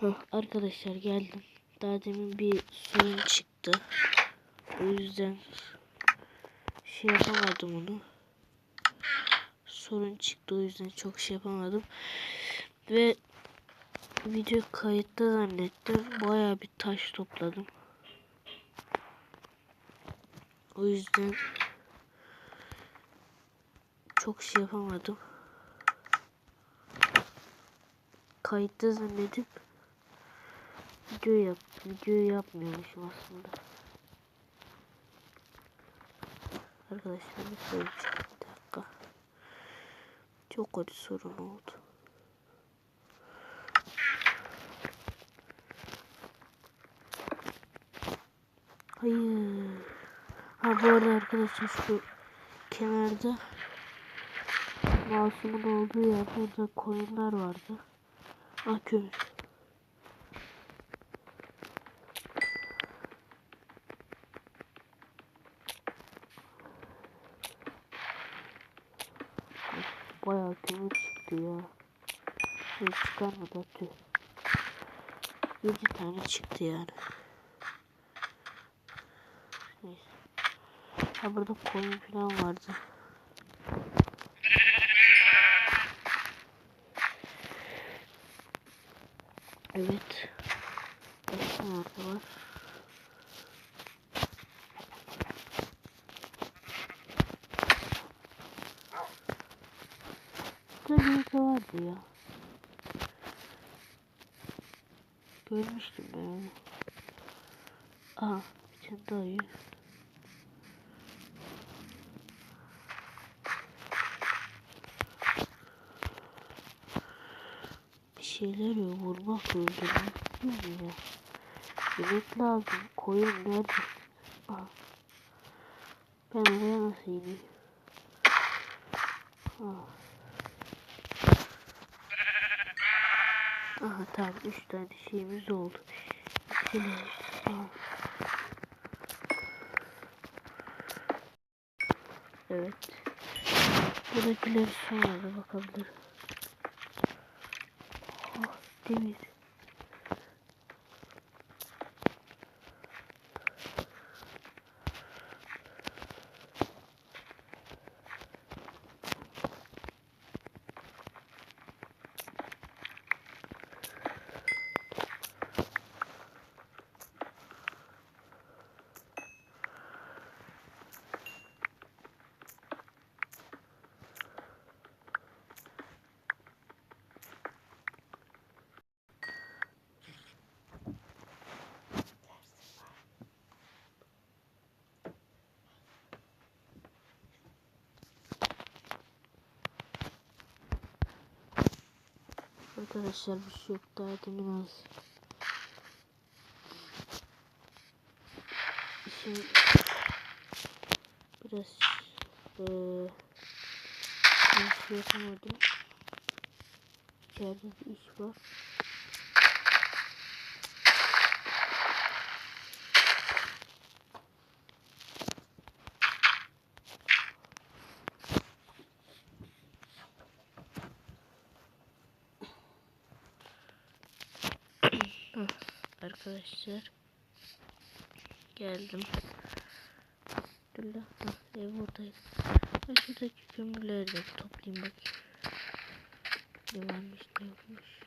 Hah, arkadaşlar geldim. Daha demin bir sorun çıktı. O yüzden şey yapamadım onu. Sorun çıktı o yüzden çok şey yapamadım. Ve video kayıtta zannettim. Baya bir taş topladım. O yüzden çok şey yapamadım. Kayıtta zannedip video yap videoyu yapmıyormuşum aslında. Arkadaşlar bir söyleyeceğim bir dakika. Çok kötü sorun oldu. Hayır. Ha bu arada arkadaşlar şu kenarda masumun olduğu yerde koyunlar vardı. Ah kömür. Bayağı kömür çıktı ya. Hiç çıkarmadı tüh. 7 tane çıktı yani. Neyse. Ha burada koyun falan vardı. Evet. Başka nerede var? De vardı ya. Görmüştüm ben onu. Aha daha iyi. Bir şeyler yok. Vurmak öldürmek değil mi ya? Yemek lazım. Koyun nerede? Aha. Ben oraya nasıl ineyim? Aha. Aha tamam 3 tane şeyimiz oldu. Evet. Buradakileri sonra da bakabilirim. Oh, demir. Arkadaşlar bir şey yok daha demin az. İşim biraz eee ben şey yapamadım. İçeride bir iş var. Hah, Arkadaşlar geldim. Dur lan. Hah, ev buradayım. Ben şuradaki kömürleri de toplayayım bakayım. Ne varmış ne yokmuş.